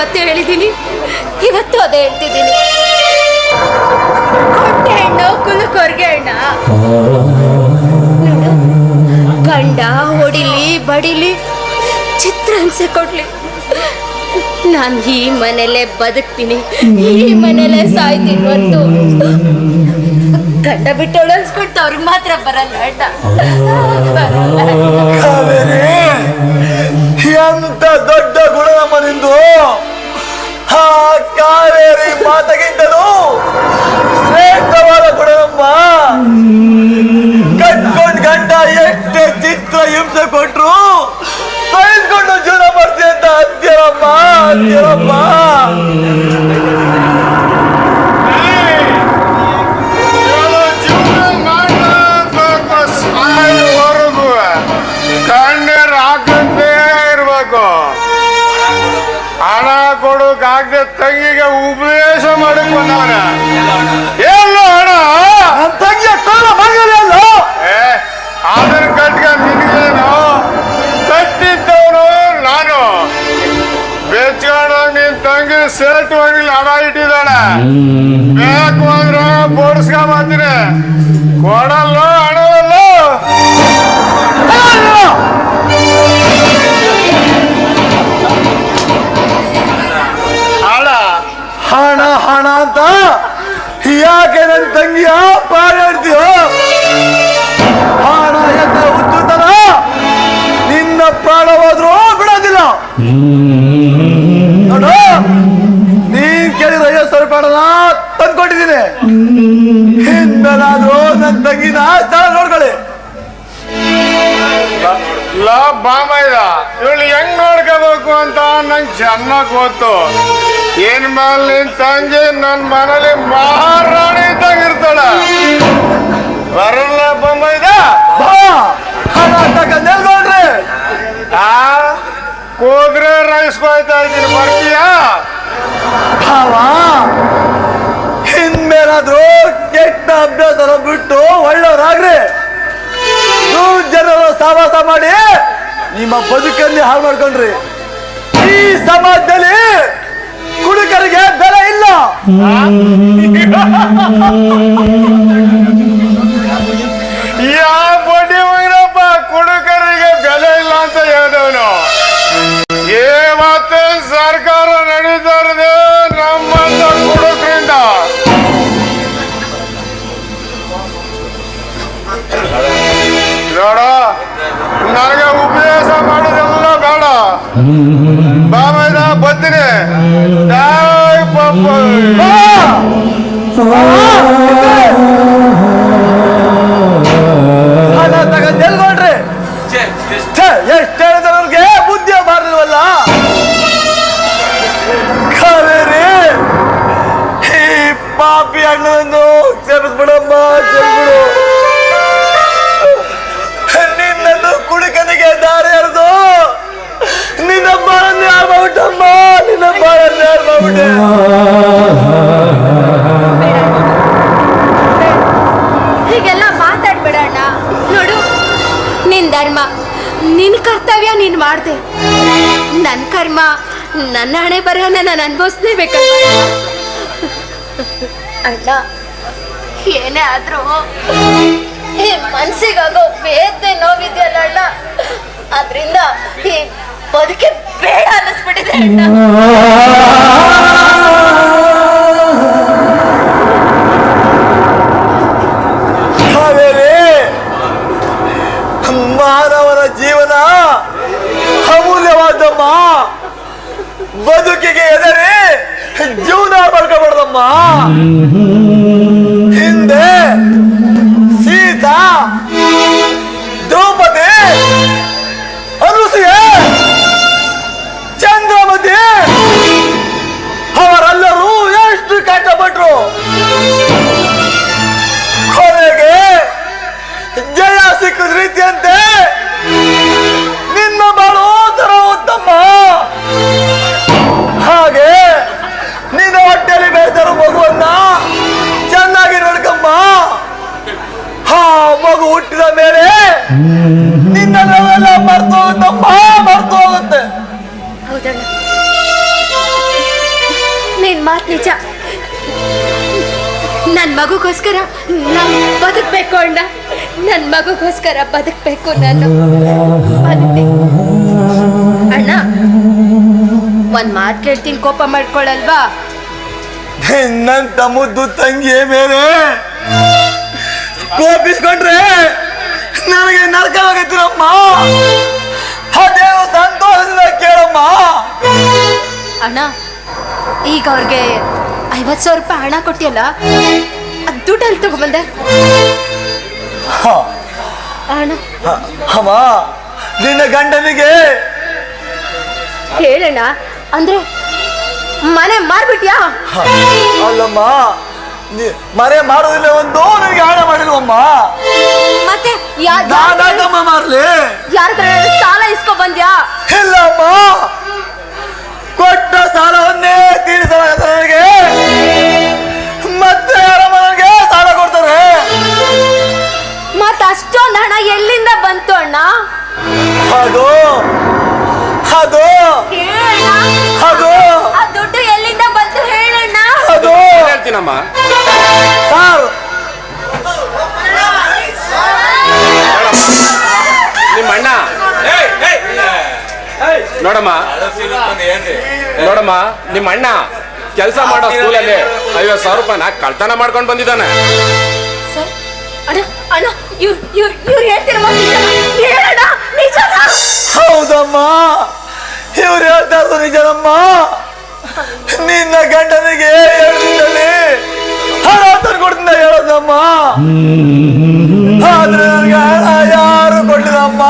ಅವತ್ತೇ ಹೇಳಿದ್ದೀನಿ. ಇವತ್ತು ಅದೇ ಹೇಳ್ತಿದ್ದೀನಿ. ಕೊಟ್ಟೆ ಹೆಣ್ಣು ಕುಲುಕೊರ್ಗೆ ಕೊರ್ಗೆ ಗಂಡ ಹೊಡಿಲಿ, ಬಡಿಲಿ ಚಿತ್ರ ಹಿಂಸೆ ಕೊಡ್ಲಿ. ನಾನು ಈ ಮನೇಲೆ ಬದುಕ್ತೀನಿ. ಈ ಮನೇಲೆ ಸಾಯ್ತೀನಿ ಒಂದು ಗಂಡ ಬಿಟ್ಟು ಅನ್ಸ್ಬಿಟ್ಟು ಅವ್ರಿಗೆ ಮಾತ್ರ ಬರಲ್ಲ. ಕಾವೇರಿ. ಎಂತ ದೊಡ್ಡ ಗುಣ ನಮ್ಮ ನಿಂದು ಆ ಕಾವೇರಿ ಮಾತಗಿಂತಲೂ ಶ್ರೇಷ್ಠವಾದ ಗುಣನಮ್ಮ ಕಟ್ಕೊಂಡ್ ಗಂಡ ಎಷ್ಟೇ ಚಿತ್ರ ಹಿಂಸೆ ಕೊಟ್ರು ಸಹಿಸ್ಕೊಂಡು ಜೀವನ ಮಾಡ್ತೀನಿ ಅಂತ ಅತ್ಯರಮ್ಮ. ಅಂತೀರಮ್ಮ ತಂಗಿಗೆ ಉಪದೇಶ ಮಾಡಕ್ ಬಂದವನ? ಎಲ್ಲೋ ಹಣ ನನ್ನ ತಂಗಿಯ ಕಾಲ ಮಗನೇ ಅಲ್ಲ? ಏ ಅದನ್ನ ಕಟ್ಕ ನಿನಗೇನು? ಕಟ್ಟಿದ್ದವನು ನಾನು. ಬೆಚ್ಕೊಂಡು ನಿನ್ ತಂಗಿ ಸೇಟ್ ಹೋಗಿಲ್ಲ ಹಣ ಇಟ್ಟಿದ್ದಾಳೆ. ಬೇಕು ಅಂದ್ರೆ ಬೋಡಿಸ್ಕೊಂಬತ್ತೀನಿ ಕೊಡಲ್ಲ. ಯಾಕೆ ನನ್ನ ತಂಗಿಯ ಪಾರಾಡ್ತೀಯೋ ಹಣ ಎದ್ದ ಉದ್ದುತನ ನಿನ್ನ ಪ್ರಾಣವಾದ್ರೂ ಬಿಡೋದಿಲ್ಲ. ನೋಡು ನೀನ್ ಕೇಳಿದ ಐವತ್ತು ಸಾವಿರ ಪ್ರಾಣನ ತಂದ್ಕೊಟ್ಟಿದ್ದೀನಿ ಹಿಂದನಾದ್ರೂ ನನ್ನ ತಂಗಿನ ಸ್ಥಳ ನೋಡ್ಕೊಳ್ಳಿ. ಲಾ, ಬಾಮ ಇದ. ಇವಳು ಹೆಂಗ್ ನೋಡ್ಕೋಬೇಕು ಅಂತ ನಂಗೆ ಚೆನ್ನಾಗ್ ಗೊತ್ತು. ಏನ್ ಮಾಲ್ ನಿನ್ ತಂಗಿ? ನನ್ ಮನೇಲಿ ಮಹಾರಾಣಿ ಇದ್ದಂಗ ಇರ್ತಾಳ. ಬರಲ್ಲ ಬಂಬೈದ ರೈಸ್ ಬಾಯ್ತಾ ನಿಲ್ಕೊಳ್ರಿ ಆ? ಕೂದ್ರೆ ರೈಸ್ಕೊಯ್ತಾ ಇದ್ದೀನಿ ಬರ್ತೀಯಾ? ಭಾವ ಇನ್ಮೇಲಾದ್ರೂ ಕೆಟ್ಟ ಅಭ್ಯಾಸ ಬಿಟ್ಟು ಒಳ್ಳೆಯವರಾಗ್ರಿ. ನೂರು ಜನರು ಸಹವಾಸ ಮಾಡಿ ನಿಮ್ಮ ಬದುಕಲ್ಲಿ ಹಾಳು ಮಾಡ್ಕೊಂಡ್ರಿ. ಈ ಸಮಾಜದಲ್ಲಿ ಕುಡುಕರಿಗೆ ಬೆಲೆ ಇಲ್ಲ. ಯಾವ ಬಡ್ಡಿ ಹೋಗಿರಪ್ಪ ಕುಡುಕರಿಗೆ ಬೆಲೆ ಇಲ್ಲ ಅಂತ ಹೇಳಿದವನು. ಹೀಗೆಲ್ಲ ಮಾತಾಡ್ಬೇಡ ಅಣ್ಣ. ನೋಡು, ನಿನ್ ಧರ್ಮ, ನಿನ್ ಕರ್ತವ್ಯ ನೀನ್ ಮಾಡ್ದೆ. ನನ್ನ ಕರ್ಮ, ನನ್ನ ಹಣೆ ಬರಹನ ನಾನು ಅನುಭವಿಸ್ಲೇಬೇಕಲ್ವ? ಅಣ್ಣ, ಏನೇ ಆದ್ರೂ ಈ ಮನ್ಸಿಗಾಗೋ ವೇದನೆ ನೋವಿದೆಯಲ್ಲ ಅಣ್ಣ. ಅದರಿಂದ ಈ ಬದುಕೆ ಬೇಡ ಅನ್ನಿಸ್ಬಿಟ್ಟಿದೆ. ಅಣ್ಣ ಕಾವೇರಿ ಮಾನವನ ಜೀವನ ಅಮೂಲ್ಯವಾದಮ್ಮ ಬದುಕಿಗೆ ಎದರಿ ಜೀವನ ಬರ್ಕೋಬಾರ್ದಮ್ಮ ಹಿಂದೆ ಸೀತಾ ಕೊನೆಗೆ ಜಯ ಸಿಕ್ಕಿದ ರೀತಿಯಂತೆ ನಿನ್ನ ಬಾಳೋದರ ಉತ್ತಮ. ಹಾಗೆ ನಿನ್ನ ಹೊಟ್ಟೆಯಲ್ಲಿ ಬೆಳೆದರು ಮಗುವನ್ನ ಚೆನ್ನಾಗಿ ನೋಡ್ಕಮ್ಮ. ಹಾ, ಮಗು ಹುಟ್ಟಿದ ಮೇಲೆ ನಿನ್ನ ನಾವೆಲ್ಲ ಮರ್ತು ಹೋಗುತ್ತಮ್ಮ, ಮರ್ತು ಹೋಗುತ್ತೆ. ನಿನ್ ಮಾತು ನಿಜ. ನನ್ನ ಮಗುಗೋಸ್ಕರ ನಾನು ಬದುಕಬೇಕು ಅಣ್ಣ. ನನ್ನ ಮಗುಗೋಸ್ಕರ ಬದುಕಬೇಕು ನಾನು. ಅಣ್ಣ ಒಂದು ಮಾತು ಕೇಳ್ತೀನಿ ಕೋಪ ಮಾಡ್ಕೊಳ್ಳಲ್ವಾ ನನ್ನ ತಮ್ಮದ್ದು ತಂಗಿ ಮೇಲೆ ಕೋಪಿಸ್ಕೊಂಡ್ರೆ ನನಗೆ ನರಕವಾಗತ್ತಿರಮ್ಮ ಅದೇನು ಸಂತೋಷದಿಂದ ಕೇಳಮ್ಮ? ಅಣ್ಣ ಈಗ ಅವ್ರಿಗೆ ಐವತ್ತು ಸಾವಿರ ರೂಪಾಯಿ ಹಣ ಕೊಟ್ಟಿಯಲ್ಲ ದುಡ್ಡು ಅಲ್ಲಿ ತಗೊಂಬಂದೆ ಅಮ್ಮ ನಿನ್ನ ಗಂಡನಿಗೆ ಹೇಳಣ್ಣ ಅಂದ್ರೆ ಮನೆ ಮಾರ್ಬಿಟ್ಯಾ? ಅಲ್ಲಮ್ಮ ನೀ- ಮರೆ ಮಾಡುವುದಿಲ್ಲ ಒಂದು ನನಗೆ ಹಣ ಮಾಡಿಲ್ವಮ್ಮ ಮತ್ತೆ ಯಾ- ಮಾರ್ಲಿ? ಯಾರ ಸಾಲ ಇಸ್ಕೊ ಬಂದ್ಯಾ ಇಲ್ಲಮ್ಮ ಕೊಟ್ಟ ಸಾಲವನ್ನೇ ತೀರಿಸಲಾಗದ. ನನಗೆ ಹಣ ಎಲ್ಲಿಂದ ಬಂತು ಅಣ್ಣ? ಅದು ಅದು ಅದು ಆ ದುಡ್ಡು ಎಲ್ಲಿಂದ ಬಂತು ಹೇಳಣ್ಣ. ಅದು ಏನ್ ಹೇಳ್ತೀನಮ್ಮ. ಸರ್. ನಿಮ್ಮ ಅಣ್ಣ ನೋಡಮ್ಮ. ನೋಡಮ್ಮ ನಿಮ್ಮ ಅಣ್ಣ ಕೆಲಸ ಮಾಡೋ ಸ್ಕೂಲಲ್ಲಿ ಐವತ್ತು ಸಾವಿರ ರೂಪಾಯಿನ ಕಳ್ತನ ಮಾಡ್ಕೊಂಡು ಬಂದಿದ್ದಾನೆ. ಸರ್ ಅಣ್ಣ ಇವ್ರು ಇವ್ರು ಇವ್ರು ಹೇಳ್ತಿರೋ ನಿಜನಾ? ಹೇಳಣ್ಣ ನಿಜನಾ ಹೌದಮ್ಮ ಇವ್ರು ಹೇಳ್ತಾ ಇರೋದು ನಿಜನಮ್ಮ ನಿನ್ನ ಗಂಡನಿಗೆ ಹೇಳಿದಲ್ಲಿ ಹಣ ತಂದ್ಕೊಡ್ತೀನಿ ಹೇಳೋದಮ್ಮ. ಆದ್ರೆ ನನಗೆ ಹಣ ಯಾರು ಕೊಡ್ಲಿಲ್ಲಮ್ಮ.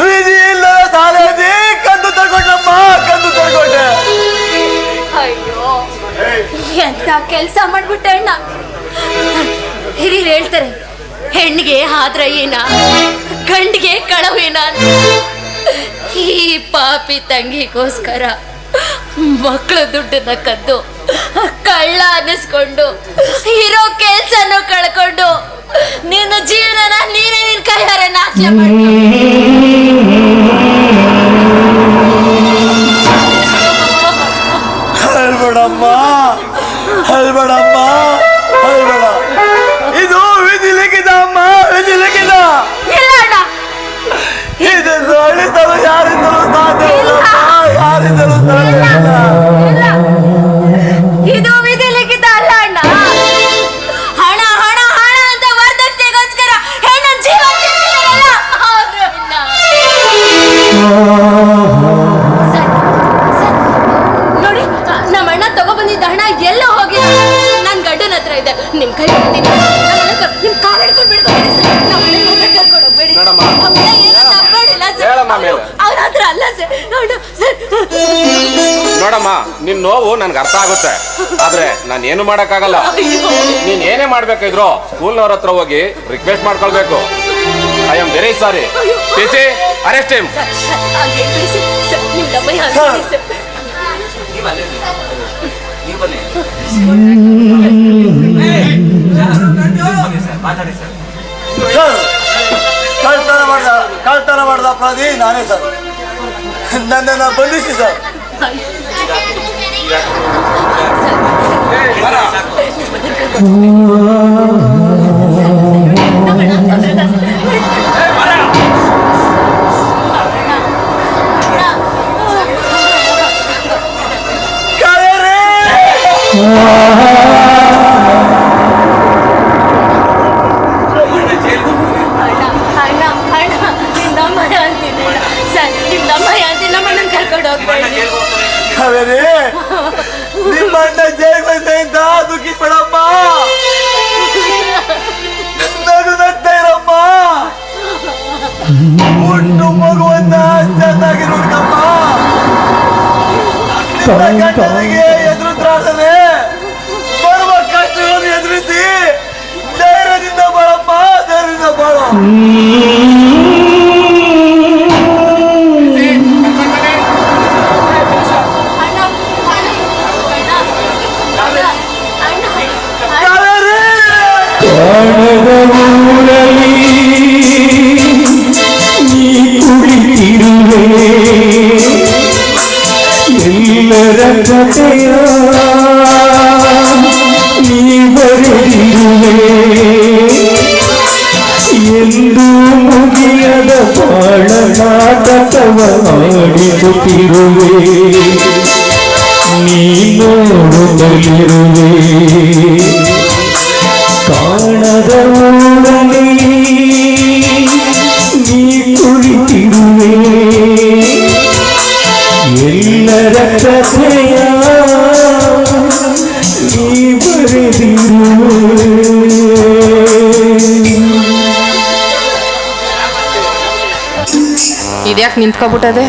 ವಿಧಿ ಇಲ್ಲ ಸಾಲದಿ ಕಂದು ತಗೊಂಡಮ್ಮ ಕಂದು ತಗೊಂಡೆ ಅಯ್ಯೋ ಎಂತ ಕೆಲಸ ಮಾಡ್ಬಿಟ್ಟೆ ಅಣ್ಣ? ಹಿರಿಯರು ಹೇಳ್ತಾರೆ, ಹೆಣ್ಣಿಗೆ ಆದ್ರ ಏನ? ಗಂಡಿಗೆ ಕಳವೇನ ಈ ಪಾಪಿ ತಂಗಿಗೋಸ್ಕರ ಮಕ್ಕಳ ದುಡ್ಡನ್ನ ಕದ್ದು, ಕಳ್ಳ ಅನ್ನಿಸ್ಕೊಂಡು, ಇರೋ ಕೆಲ್ಸನೂ ಕಳ್ಕೊಂಡು, ನಿನ್ನ ಜೀವನನ ನೀನೇ ನಿನ್ ಕೈಯಾರೆ ನಾಶ ಮಾಡಿ Dale, dale, dale. ನೋಡಮ್ಮ ನಿನ್ ನೋವು ನನ್ಗೆ ಅರ್ಥ ಆಗುತ್ತೆ. ಆದ್ರೆ ನಾನು ಏನು ಮಾಡಕ್ಕಾಗಲ್ಲ. ನೀನ್ ಏನೇ ಮಾಡ್ಬೇಕಾದ್ರು ಸ್ಕೂಲ್ನವ್ರ ಹತ್ರ ಹೋಗಿ ರಿಕ್ವೆಸ್ಟ್ ಮಾಡ್ಕೊಳ್ಬೇಕು. I am very sorry PC arrest him sir, ಕಳ್ತನ ಮಾಡ್ದ ಕಳ್ತನ ಮಾಡಿದ ಅಪರಾಧಿ ನಾನೇ ಸರ್. ನನ್ನನ್ನು ಬಂಧಿಸಿ ಸರ್. Oh. ಗಂಡನಿಗೆ ಎದುರು ತ್ರಾಸನೆ? ಬರುವ ಕಷ್ಟಗಳನ್ನು ಎದುರಿಸಿ. ಧೈರ್ಯದಿಂದ ಬಾಳಪ್ಪ ಧೈರ್ಯದಿಂದ ಬಾಳು. நீ வருகிறே ಎಂದು ಮುಗಿಯದ ಬಾಳನಾಟವ ಆಡಿಸುತ್ತಿರುವೆ ನೀ ನೋಡುತ್ತಲಿರುವೆ ಕಾಣದ ಊರಲ್ಲಿ ನೀ ಕುಳಿತಿರುವೆ ಎಲ್ಲರ ಕಥೆ ನಿಂತ್ಕೊಬಿಟ್ಟದೆ?